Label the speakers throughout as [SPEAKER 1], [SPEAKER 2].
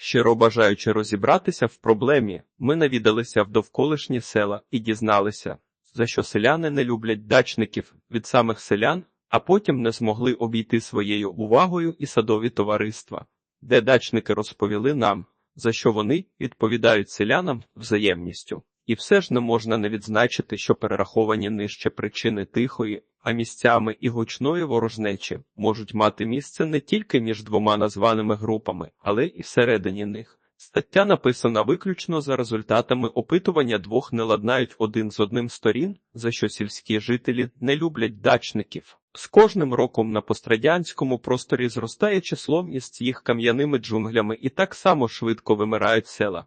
[SPEAKER 1] Щиро бажаючи розібратися в проблемі, ми навідалися в довколишні села і дізналися, за що селяни не люблять дачників від самих селян, а потім не змогли обійти своєю увагою і садові товариства, де дачники розповіли нам, за що вони відповідають селянам взаємністю. І все ж не можна не відзначити, що перераховані нижче причини тихої, а місцями і гучної ворожнечі можуть мати місце не тільки між двома названими групами, але і всередині них. Стаття написана виключно за результатами опитування двох не ладнають один з одним сторін, за що сільські жителі не люблять дачників. З кожним роком на пострадянському просторі зростає число місць їх кам'яними джунглями і так само швидко вимирають села.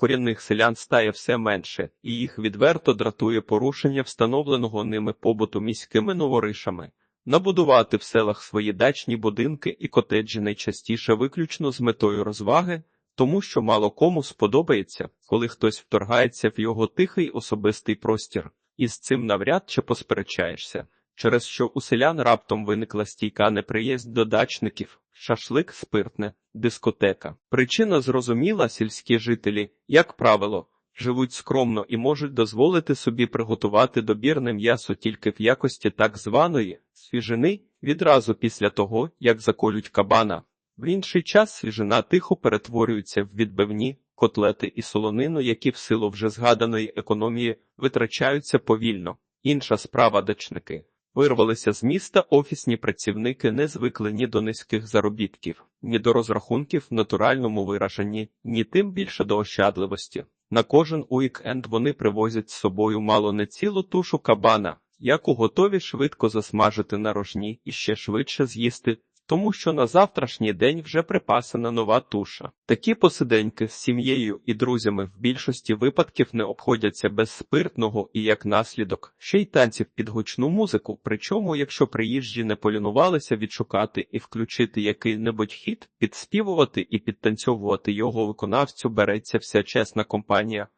[SPEAKER 1] Корінних селян стає все менше, і їх відверто дратує порушення встановленого ними побуту міськими новоришами. Набудувати в селах свої дачні будинки і котеджі найчастіше виключно з метою розваги, тому що мало кому сподобається, коли хтось вторгається в його тихий особистий простір, і з цим навряд чи посперечаєшся, через що у селян раптом виникла стійка неприязнь до дачників, шашлик, спиртне, дискотека. Причина зрозуміла, сільські жителі, як правило, живуть скромно і можуть дозволити собі приготувати добірне м'ясо тільки в якості так званої свіжини відразу після того, як заколють кабана. В інший час свіжина тихо перетворюється в відбивні котлети і солонину, які в силу вже згаданої економії витрачаються повільно. Інша справа дачники. Вирвалися з міста офісні працівники, не звикли ні до низьких заробітків, ні до розрахунків в натуральному вираженні, ні тим більше до ощадливості. На кожен уікенд вони привозять з собою мало не цілу тушу кабана, яку готові швидко засмажити на рожні і ще швидше з'їсти, тому що на завтрашній день вже припасена нова туша. Такі посиденьки з сім'єю і друзями в більшості випадків не обходяться без спиртного і як наслідок ще й танців під гучну музику. Причому, якщо приїжджі не полінувалися відшукати і включити який-небудь хіт, підспівувати і підтанцьовувати його виконавцю береться вся чесна компанія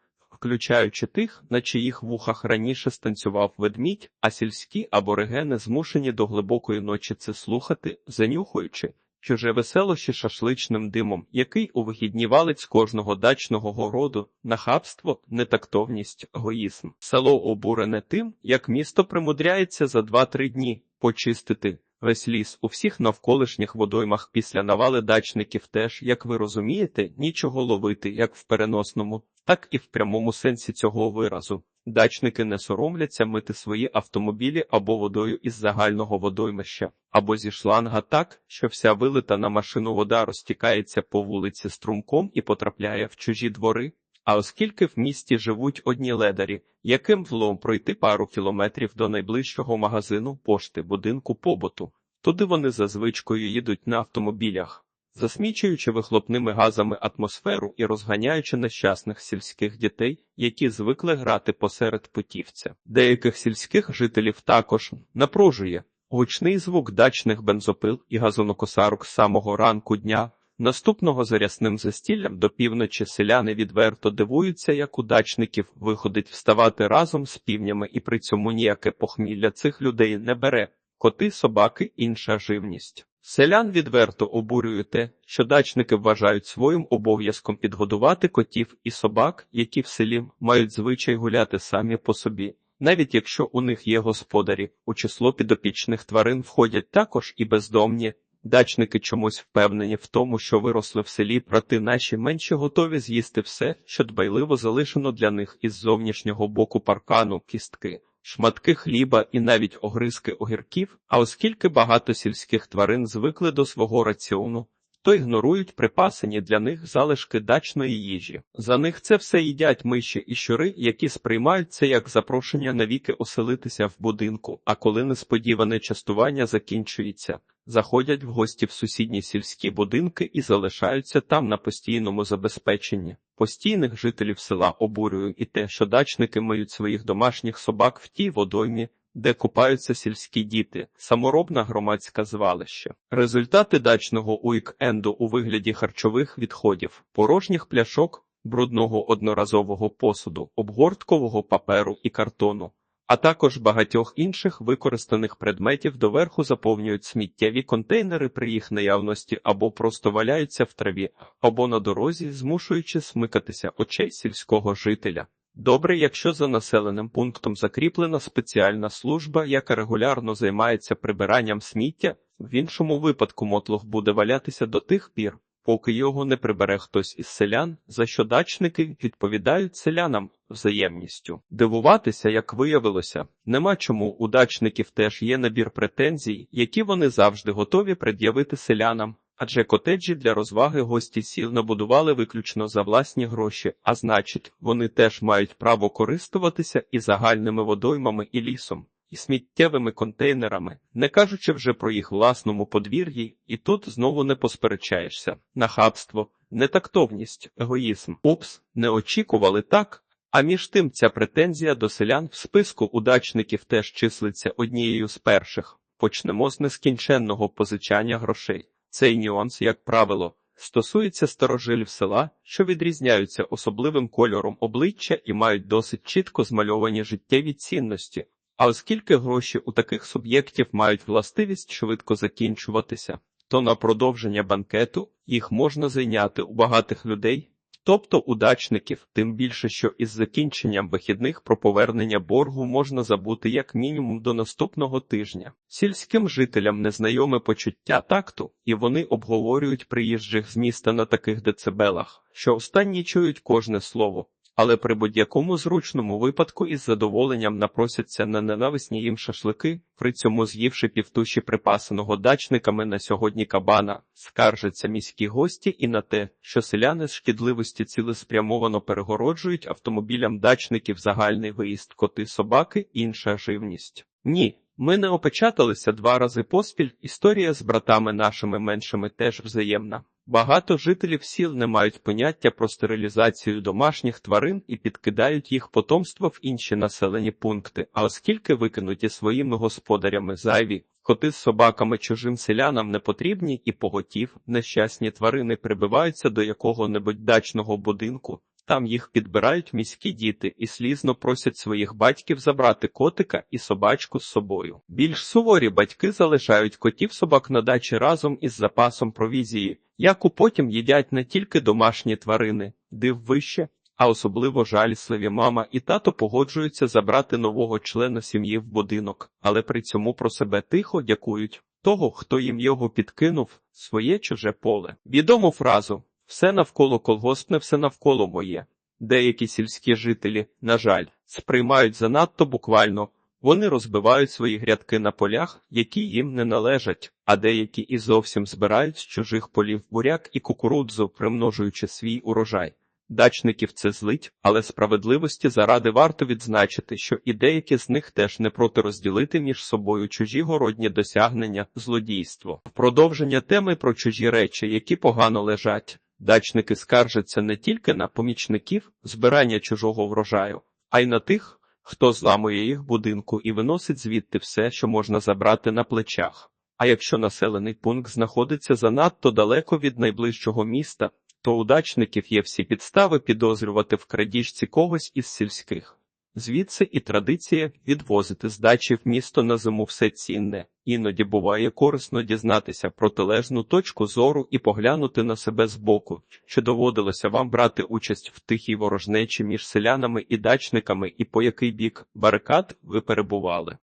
[SPEAKER 1] включаючи тих, на чиїх вухах раніше станцював ведмідь, а сільські аборигени змушені до глибокої ночі це слухати, занюхуючи чуже веселощі шашличним димом, який у вихідні валить кожного дачного городу, нахабство, нетактовність, егоїзм. Село обурене тим, як місто примудряється за два-три дні почистити. Весь ліс у всіх навколишніх водоймах після навали дачників теж, як ви розумієте, нічого ловити як в переносному, так і в прямому сенсі цього виразу. Дачники не соромляться мити свої автомобілі або водою із загального водоймища, або зі шланга так, що вся вилита на машину вода розтікається по вулиці струмком і потрапляє в чужі двори. А оскільки в місті живуть одні ледарі, яким влом пройти пару кілометрів до найближчого магазину пошти будинку побуту, туди вони за звичкою їдуть на автомобілях, засмічуючи вихлопними газами атмосферу і розганяючи нещасних сільських дітей, які звикли грати посеред путівця. Деяких сільських жителів також напружує гучний звук дачних бензопил і газонокосарок з самого ранку дня. Наступного за рясним застіллям до півночі селяни відверто дивуються, як у дачників виходить вставати разом з півнями, і при цьому ніяке похмілля цих людей не бере коти, собаки, інша живність. Селян відверто обурює те, що дачники вважають своїм обов'язком підгодувати котів і собак, які в селі мають звичай гуляти самі по собі. Навіть якщо у них є господарі, у число підопічних тварин входять також і бездомні. Дачники чомусь впевнені в тому, що виросли в селі, проти наші менші готові з'їсти все, що дбайливо залишено для них із зовнішнього боку паркану, кістки, шматки хліба і навіть огризки огірків. А оскільки багато сільських тварин звикли до свого раціону, то ігнорують припасені для них залишки дачної їжі. За них це все їдять миші і щури, які сприймають це як запрошення навіки оселитися в будинку. А коли несподіване частування закінчується, заходять в гості в сусідні сільські будинки і залишаються там на постійному забезпеченні. Постійних жителів села обурює і те, що дачники миють своїх домашніх собак в тій водоймі, де купаються сільські діти, саморобна громадська звалище. Результати дачного уікенду у вигляді харчових відходів, порожніх пляшок, брудного одноразового посуду, обгорткового паперу і картону. А також багатьох інших використаних предметів доверху заповнюють сміттєві контейнери при їх наявності або просто валяються в траві, або на дорозі, змушуючи смикатися очей сільського жителя. Добре, якщо за населеним пунктом закріплена спеціальна служба, яка регулярно займається прибиранням сміття, в іншому випадку мотлох буде валятися до тих пір, поки його не прибере хтось із селян, за що дачники відповідають селянам взаємністю. Дивуватися, як виявилося, нема чому у дачників теж є набір претензій, які вони завжди готові пред'явити селянам. Адже котеджі для розваги гості сіл набудували виключно за власні гроші, а значить, вони теж мають право користуватися і загальними водоймами і лісом, і сміттєвими контейнерами, не кажучи вже про їх власному подвір'ї, і тут знову не посперечаєшся. Нахабство, нетактовність, егоїзм. Упс, не очікували так. А між тим ця претензія до селян в списку удачників теж числиться однією з перших. Почнемо з нескінченного позичання грошей. Цей нюанс, як правило, стосується старожилів села, що відрізняються особливим кольором обличчя і мають досить чітко змальовані життєві цінності. А оскільки гроші у таких суб'єктів мають властивість швидко закінчуватися, то на продовження банкету їх можна зайняти у багатих людей, тобто удачників, тим більше, що із закінченням вихідних про повернення боргу можна забути як мінімум до наступного тижня. Сільським жителям незнайоме почуття такту, і вони обговорюють приїжджих з міста на таких децибелах, що останні чують кожне слово. Але при будь-якому зручному випадку із задоволенням напросяться на ненависні їм шашлики, при цьому з'ївши півтуші припасаного дачниками на сьогодні кабана, скаржаться міські гості і на те, що селяни з шкідливості цілеспрямовано перегороджують автомобілям дачників загальний виїзд коти собаки, інша живність. Ні. Ми не опечаталися два рази поспіль. Історія з братами нашими меншими теж взаємна. Багато жителів сіл не мають поняття про стерилізацію домашніх тварин і підкидають їх потомство в інші населені пункти. А оскільки викинуті своїми господарями зайві, коти з собаками чужим селянам не потрібні і поготів, нещасні тварини прибиваються до якого-небудь дачного будинку. Там їх підбирають міські діти і слізно просять своїх батьків забрати котика і собачку з собою. Більш суворі батьки залишають котів собак на дачі разом із запасом провізії, яку потім їдять не тільки домашні тварини, див вище, а особливо жалісливі мама і тато погоджуються забрати нового члена сім'ї в будинок, але при цьому про себе тихо дякують того, хто їм його підкинув, своє чуже поле. Відому фразу. Все навколо колгоспне, все навколо моє. Деякі сільські жителі, на жаль, сприймають занадто буквально. Вони розбивають свої грядки на полях, які їм не належать, а деякі і зовсім збирають з чужих полів буряк і кукурудзу, примножуючи свій урожай. Дачників це злить, але справедливості заради варто відзначити, що і деякі з них теж не проти розділити між собою чужі городні досягнення, злодійство. Продовження теми про чужі речі, які погано лежать. Дачники скаржаться не тільки на помічників збирання чужого врожаю, а й на тих, хто зламує їх будинку і виносить звідти все, що можна забрати на плечах. А якщо населений пункт знаходиться занадто далеко від найближчого міста, то у дачників є всі підстави підозрювати в крадіжці когось із сільських. Звідси і традиція відвозити з дачі в місто на зиму все цінне. Іноді буває корисно дізнатися протилежну точку зору і поглянути на себе збоку, чи доводилося вам брати участь в тихій ворожнечі між селянами і дачниками, і по який бік барикад ви перебували.